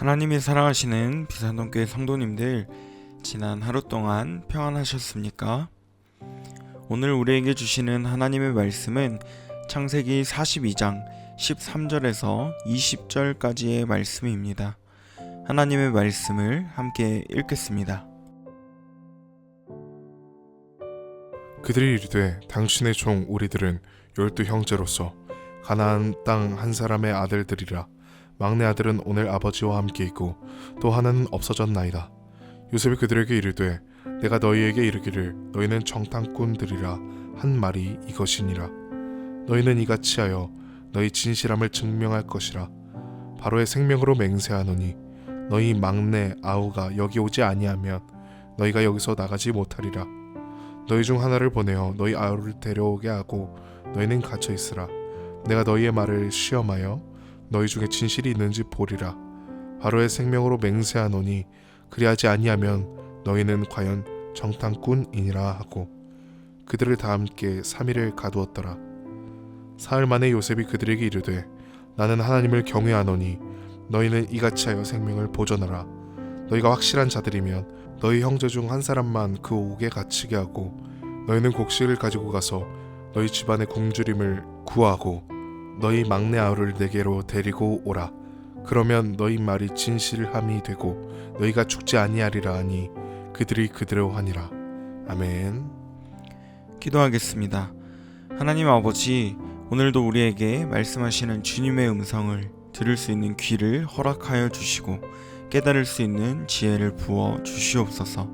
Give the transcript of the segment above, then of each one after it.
하나님이 사랑하시는 비산동교회 성도님들 지난 하루 동안 평안하셨습니까? 오늘 우리에게 주시는 하나님의 말씀은 창세기 42장 13절에서 20절까지의 말씀입니다. 하나님의 말씀을 함께 읽겠습니다. 그들이 이르되 당신의 종 우리들은 열두 형제로서 가나안 땅 한 사람의 아들들이라 막내 아들은 오늘 아버지와 함께 있고 또 하나는 없어졌나이다. 요셉이 그들에게 이르되 내가 너희에게 이르기를 너희는 정탐꾼들이라 한 말이 이것이니라. 너희는 이같이 하여 너희 진실함을 증명할 것이라. 바로의 생명으로 맹세하노니 너희 막내 아우가 여기 오지 아니하면 너희가 여기서 나가지 못하리라. 너희 중 하나를 보내어 너희 아우를 데려오게 하고 너희는 갇혀 있으라. 내가 너희의 말을 시험하여 너희 중에 진실이 있는지 보리라. 바로의 생명으로 맹세하노니 그리하지 아니하면 너희는 과연 정탐꾼이니라 하고 그들을 다 함께 3일을 가두었더라. 사흘 만에 요셉이 그들에게 이르되 나는 하나님을 경외하노니 너희는 이같이 하여 생명을 보존하라. 너희가 확실한 자들이면 너희 형제 중 한 사람만 그 옥에 갇히게 하고 너희는 곡식을 가지고 가서 너희 집안의 굶주림을 구하고 너희 막내 아우를 내게로 데리고 오라 그러면 너희 말이 진실함이 되고 너희가 죽지 아니하리라 하니 그들이 그대로 하니라 아멘 기도하겠습니다. 하나님 아버지, 오늘도 우리에게 말씀하시는 주님의 음성을 들을 수 있는 귀를 허락하여 주시고 깨달을 수 있는 지혜를 부어 주시옵소서.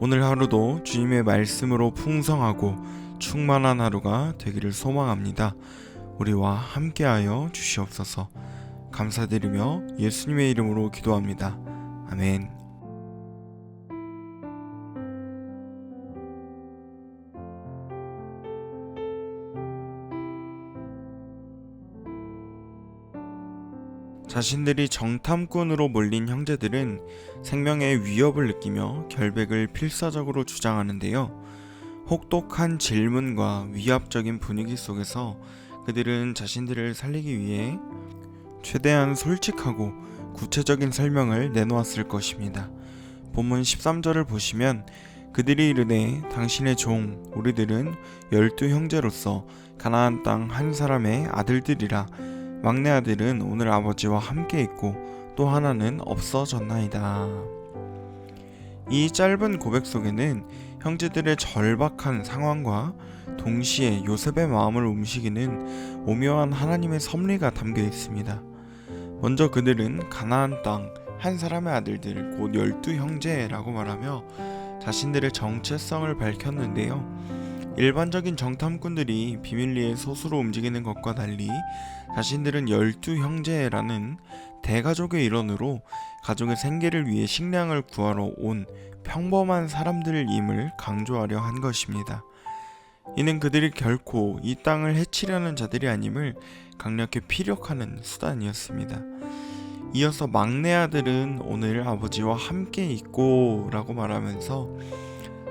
오늘 하루도 주님의 말씀으로 풍성하고 충만한 하루가 되기를 소망합니다. 우리와 함께하여 주시옵소서. 감사드리며 예수님의 이름으로 기도합니다. 아멘. 자신들이 정탐꾼으로 몰린 형제들은 생명의 위협을 느끼며 결백을 필사적으로 주장하는데요. 혹독한 질문과 위압적인 분위기 속에서 그들은 자신들을 살리기 위해 최대한 솔직하고 구체적인 설명을 내놓았을 것입니다. 본문 13절을 보시면 그들이 이르되 당신의 종 우리들은 열두 형제로서 가나안 땅 한 사람의 아들들이라 막내 아들은 오늘 아버지와 함께 있고 또 하나는 없어졌나이다. 이 짧은 고백 속에는 형제들의 절박한 상황과 동시에 요셉의 마음을 움직이는 오묘한 하나님의 섭리가 담겨 있습니다. 먼저 그들은 가나안 땅 한 사람의 아들들 곧 열두 형제라고 말하며 자신들의 정체성을 밝혔는데요. 일반적인 정탐꾼들이 비밀리에 소수로 움직이는 것과 달리 자신들은 열두 형제라는 대가족의 일원으로 가족의 생계를 위해 식량을 구하러 온 평범한 사람들임을 강조하려 한 것입니다. 이는 그들이 결코 이 땅을 해치려는 자들이 아님을 강력히 피력하는 수단이었습니다. 이어서 막내 아들은 오늘 아버지와 함께 있고 라고 말하면서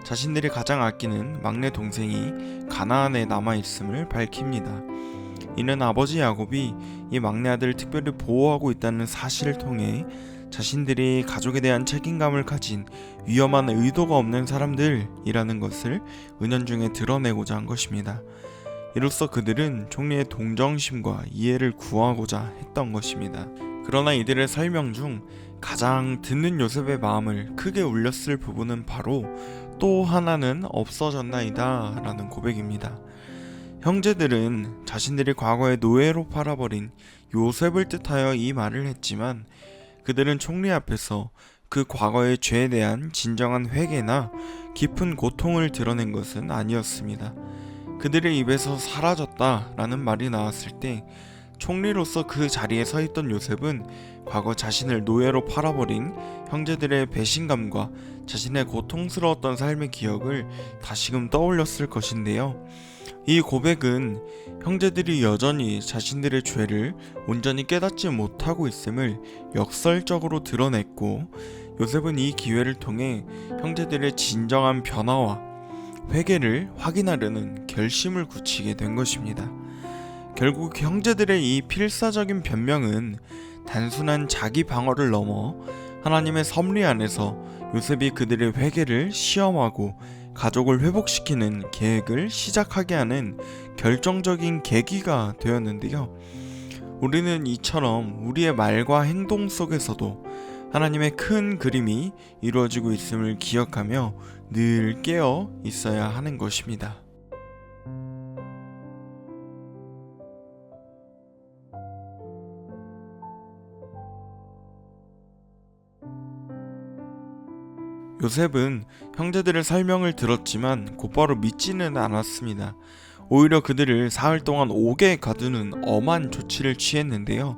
자신들이 가장 아끼는 막내 동생이 가나안에 남아 있음을 밝힙니다. 이는 아버지 야곱이 이 막내 아들을 특별히 보호하고 있다는 사실을 통해 자신들이 가족에 대한 책임감을 가진 위험한 의도가 없는 사람들이라는 것을 은연중에 드러내고자 한 것입니다. 이로써 그들은 총리의 동정심과 이해를 구하고자 했던 것입니다. 그러나 이들의 설명 중 가장 듣는 요셉의 마음을 크게 울렸을 부분은 바로 또 하나는 없어졌나이다 라는 고백입니다. 형제들은 자신들이 과거에 노예로 팔아버린 요셉을 뜻하여 이 말을 했지만 그들은 총리 앞에서 그 과거의 죄에 대한 진정한 회개나 깊은 고통을 드러낸 것은 아니었습니다. 그들의 입에서 사라졌다 라는 말이 나왔을 때 총리로서 그 자리에 서 있던 요셉은 과거 자신을 노예로 팔아버린 형제들의 배신감과 자신의 고통스러웠던 삶의 기억을 다시금 떠올렸을 것인데요. 이 고백은 형제들이 여전히 자신들의 죄를 온전히 깨닫지 못하고 있음을 역설적으로 드러냈고 요셉은 이 기회를 통해 형제들의 진정한 변화와 회개를 확인하려는 결심을 굳히게 된 것입니다. 결국 형제들의 이 필사적인 변명은 단순한 자기 방어를 넘어 하나님의 섭리 안에서 요셉이 그들의 회개를 시험하고 가족을 회복시키는 계획을 시작하게 하는 결정적인 계기가 되었는데요. 우리는 이처럼 우리의 말과 행동 속에서도 하나님의 큰 그림이 이루어지고 있음을 기억하며 늘 깨어 있어야 하는 것입니다. 요셉은 형제들의 설명을 들었지만 곧바로 믿지는 않았습니다. 오히려 그들을 사흘 동안 옥에 가두는 엄한 조치를 취했는데요.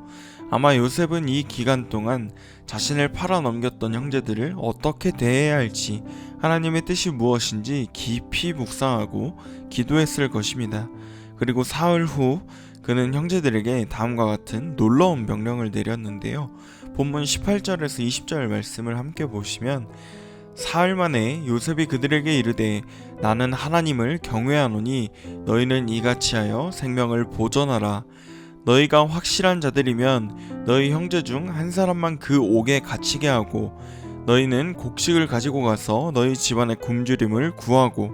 아마 요셉은 이 기간 동안 자신을 팔아넘겼던 형제들을 어떻게 대해야 할지 하나님의 뜻이 무엇인지 깊이 묵상하고 기도했을 것입니다. 그리고 사흘 후 그는 형제들에게 다음과 같은 놀라운 명령을 내렸는데요. 본문 18절에서 20절 말씀을 함께 보시면 사흘 만에 요셉이 그들에게 이르되 나는 하나님을 경외하노니 너희는 이같이 하여 생명을 보존하라. 너희가 확실한 자들이면 너희 형제 중 한 사람만 그 옥에 갇히게 하고 너희는 곡식을 가지고 가서 너희 집안의 굶주림을 구하고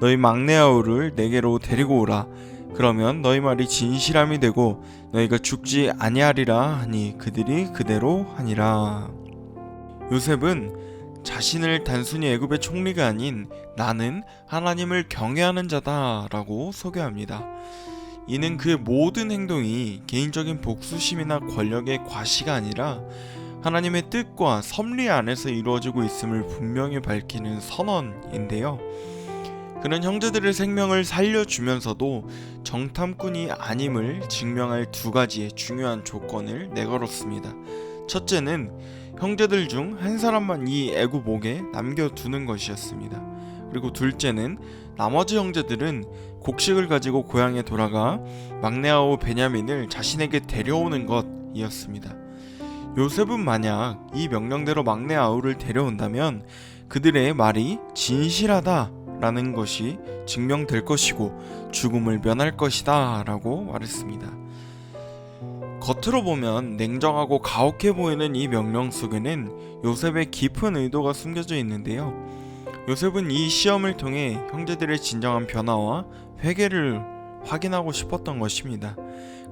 너희 막내 아우를 내게로 데리고 오라. 그러면 너희 말이 진실함이 되고 너희가 죽지 아니하리라 하니 그들이 그대로 하니라. 요셉은 자신을 단순히 애굽의 총리가 아닌 나는 하나님을 경외하는 자다라고 소개합니다. 이는 그의 모든 행동이 개인적인 복수심이나 권력의 과시가 아니라 하나님의 뜻과 섭리 안에서 이루어지고 있음을 분명히 밝히는 선언인데요. 그는 형제들의 생명을 살려주면서도 정탐꾼이 아님을 증명할 두 가지의 중요한 조건을 내걸었습니다. 첫째는 형제들 중 한 사람만 이 애굽 옥에 남겨두는 것이었습니다. 그리고 둘째는 나머지 형제들은 곡식을 가지고 고향에 돌아가 막내 아우 베냐민을 자신에게 데려오는 것이었습니다. 요셉은 만약 이 명령대로 막내 아우를 데려온다면 그들의 말이 진실하다라는 것이 증명될 것이고 죽음을 면할 것이다라고 말했습니다. 겉으로 보면 냉정하고 가혹해 보이는 이 명령 속에는 요셉의 깊은 의도가 숨겨져 있는데요. 요셉은 이 시험을 통해 형제들의 진정한 변화와 회개를 확인하고 싶었던 것입니다.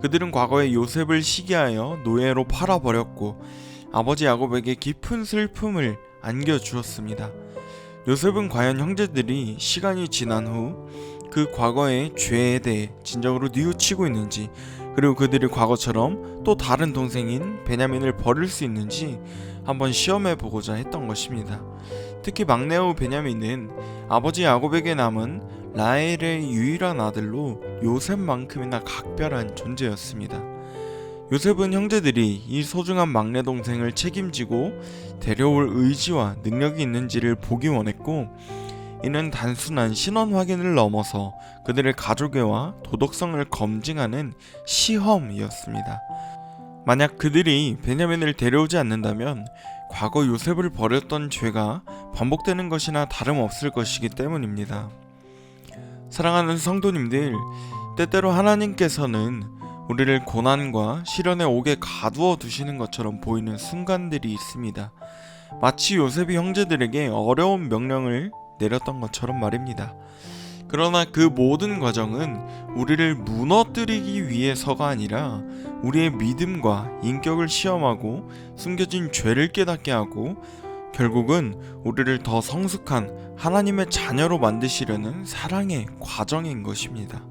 그들은 과거에 요셉을 시기하여 노예로 팔아버렸고 아버지 야곱에게 깊은 슬픔을 안겨주었습니다. 요셉은 과연 형제들이 시간이 지난 후 그 과거의 죄에 대해 진정으로 뉘우치고 있는지 그리고 그들이 과거처럼 또 다른 동생인 베냐민을 버릴 수 있는지 한번 시험해 보고자 했던 것입니다. 특히 막내우 베냐민은 아버지 야곱에게 남은 라헬의 유일한 아들로 요셉만큼이나 각별한 존재였습니다. 요셉은 형제들이 이 소중한 막내 동생을 책임지고 데려올 의지와 능력이 있는지를 보기 원했고 이는 단순한 신원 확인을 넘어서 그들의 가족애와 도덕성을 검증하는 시험이었습니다. 만약 그들이 베냐민을 데려오지 않는다면 과거 요셉을 버렸던 죄가 반복되는 것이나 다름없을 것이기 때문입니다. 사랑하는 성도님들, 때때로 하나님께서는 우리를 고난과 시련의 옥에 가두어 두시는 것처럼 보이는 순간들이 있습니다. 마치 요셉이 형제들에게 어려운 명령을 내렸던 것처럼 말입니다. 그러나 그 모든 과정은 우리를 무너뜨리기 위해서가 아니라 우리의 믿음과 인격을 시험하고 숨겨진 죄를 깨닫게 하고 결국은 우리를 더 성숙한 하나님의 자녀로 만드시려는 사랑의 과정인 것입니다.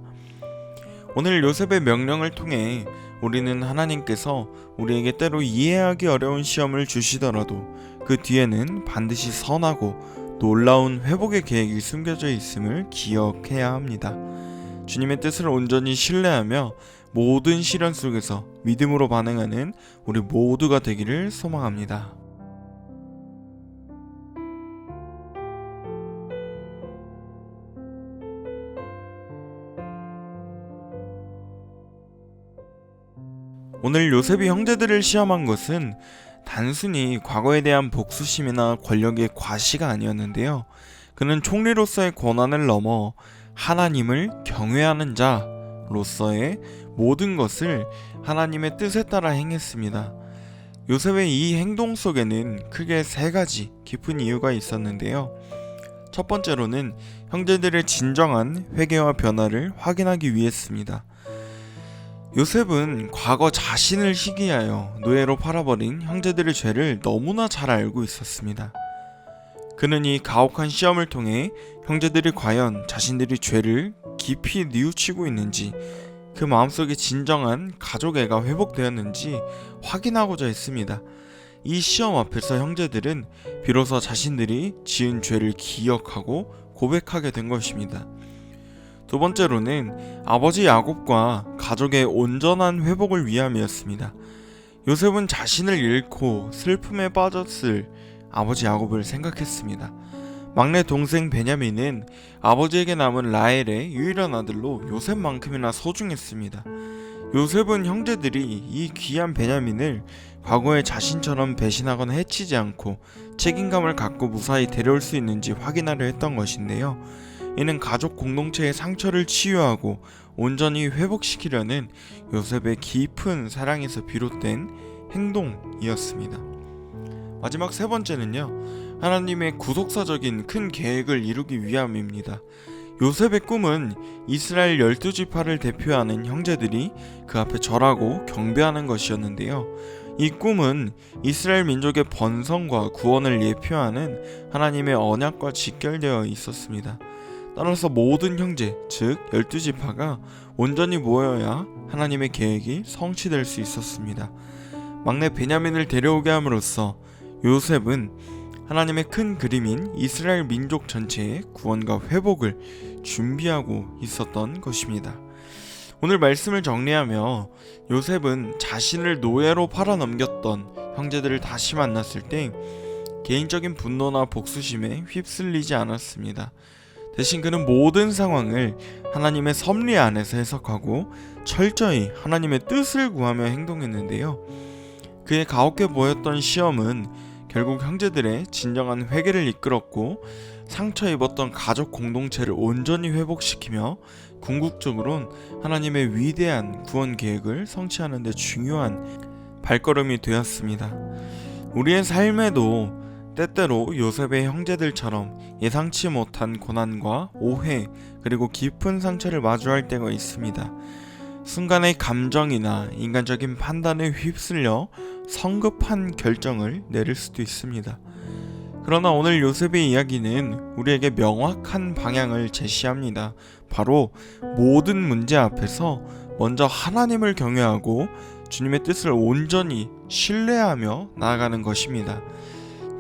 오늘 요셉의 명령을 통해 우리는 하나님께서 우리에게 때로 이해하기 어려운 시험을 주시더라도 그 뒤에는 반드시 선하고 놀라운 회복의 계획이 숨겨져 있음을 기억해야 합니다. 주님의 뜻을 온전히 신뢰하며 모든 시련 속에서 믿음으로 반응하는 우리 모두가 되기를 소망합니다. 오늘 요셉이 형제들을 시험한 것은 단순히 과거에 대한 복수심이나 권력의 과시가 아니었는데요. 그는 총리로서의 권한을 넘어 하나님을 경외하는 자, 자로서의 모든 것을 하나님의 뜻에 따라 행했습니다. 요셉의 이 행동 속에는 크게 세 가지 깊은 이유가 있었는데요. 첫 번째로는 형제들의 진정한 회개와 변화를 확인하기 위했습니다. 요셉은 과거 자신을 희귀하여 노예로 팔아버린 형제들의 죄를 너무나 잘 알고 있었습니다. 그는 이 가혹한 시험을 통해 형제들이 과연 자신들이 죄를 깊이 뉘우치고 있는지 그 마음속에 진정한 가족애가 회복되었는지 확인하고자 했습니다. 이 시험 앞에서 형제들은 비로소 자신들이 지은 죄를 기억하고 고백하게 된 것입니다. 두 번째로는 아버지 야곱과 가족의 온전한 회복을 위함이었습니다. 요셉은 자신을 잃고 슬픔에 빠졌을 아버지 야곱을 생각했습니다. 막내 동생 베냐민은 아버지에게 남은 라헬의 유일한 아들로 요셉만큼이나 소중했습니다. 요셉은 형제들이 이 귀한 베냐민을 과거에 자신처럼 배신하거나 해치지 않고 책임감을 갖고 무사히 데려올 수 있는지 확인하려 했던 것인데요. 이는 가족 공동체의 상처를 치유하고 온전히 회복시키려는 요셉의 깊은 사랑에서 비롯된 행동이었습니다. 마지막 세 번째는요. 하나님의 구속사적인 큰 계획을 이루기 위함입니다. 요셉의 꿈은 이스라엘 열두 지파를 대표하는 형제들이 그 앞에 절하고 경배하는 것이었는데요. 이 꿈은 이스라엘 민족의 번성과 구원을 예표하는 하나님의 언약과 직결되어 있었습니다. 따라서 모든 형제, 즉 열두 지파가 온전히 모여야 하나님의 계획이 성취될 수 있었습니다. 막내 베냐민을 데려오게 함으로써 요셉은 하나님의 큰 그림인 이스라엘 민족 전체의 구원과 회복을 준비하고 있었던 것입니다. 오늘 말씀을 정리하며 요셉은 자신을 노예로 팔아넘겼던 형제들을 다시 만났을 때 개인적인 분노나 복수심에 휩쓸리지 않았습니다. 대신 그는 모든 상황을 하나님의 섭리 안에서 해석하고 철저히 하나님의 뜻을 구하며 행동했는데요. 그의 가혹해 보였던 시험은 결국 형제들의 진정한 회개를 이끌었고 상처 입었던 가족 공동체를 온전히 회복시키며 궁극적으로는 하나님의 위대한 구원 계획을 성취하는 데 중요한 발걸음이 되었습니다. 우리의 삶에도 때때로 요셉의 형제들처럼 예상치 못한 고난과 오해 그리고 깊은 상처를 마주할 때가 있습니다. 순간의 감정이나 인간적인 판단에 휩쓸려 성급한 결정을 내릴 수도 있습니다. 그러나 오늘 요셉의 이야기는 우리에게 명확한 방향을 제시합니다. 바로 모든 문제 앞에서 먼저 하나님을 경외하고 주님의 뜻을 온전히 신뢰하며 나아가는 것입니다.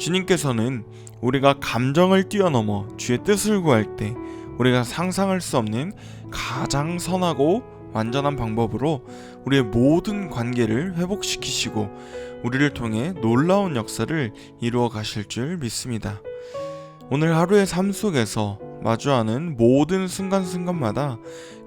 주님께서는 우리가 감정을 뛰어넘어 주의 뜻을 구할 때 우리가 상상할 수 없는 가장 선하고 완전한 방법으로 우리의 모든 관계를 회복시키시고 우리를 통해 놀라운 역사를 이루어 가실 줄 믿습니다. 오늘 하루의 삶 속에서 마주하는 모든 순간순간마다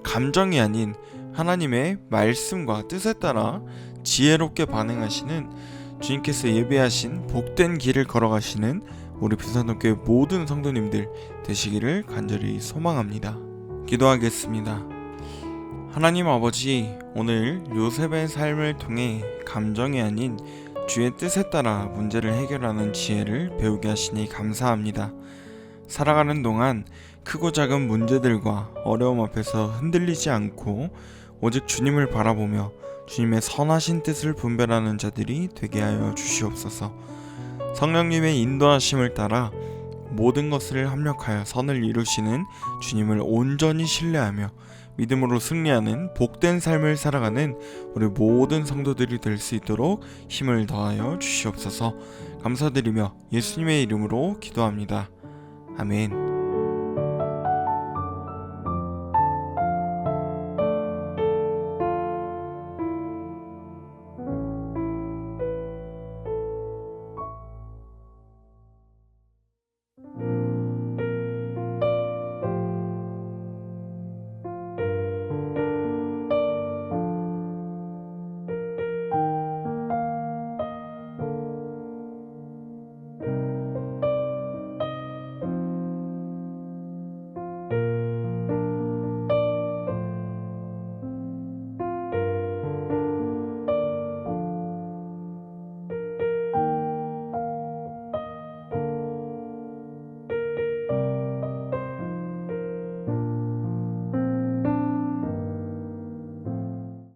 감정이 아닌 하나님의 말씀과 뜻에 따라 지혜롭게 반응하시는 주님께서 예배하신 복된 길을 걸어가시는 우리 비산동교회 모든 성도님들 되시기를 간절히 소망합니다. 기도하겠습니다. 하나님 아버지, 오늘 요셉의 삶을 통해 감정이 아닌 주의 뜻에 따라 문제를 해결하는 지혜를 배우게 하시니 감사합니다. 살아가는 동안 크고 작은 문제들과 어려움 앞에서 흔들리지 않고 오직 주님을 바라보며 주님의 선하신 뜻을 분별하는 자들이 되게 하여 주시옵소서. 성령님의 인도하심을 따라 모든 것을 합력하여 선을 이루시는 주님을 온전히 신뢰하며 믿음으로 승리하는 복된 삶을 살아가는 우리 모든 성도들이 될 수 있도록 힘을 더하여 주시옵소서. 감사드리며 예수님의 이름으로 기도합니다. 아멘.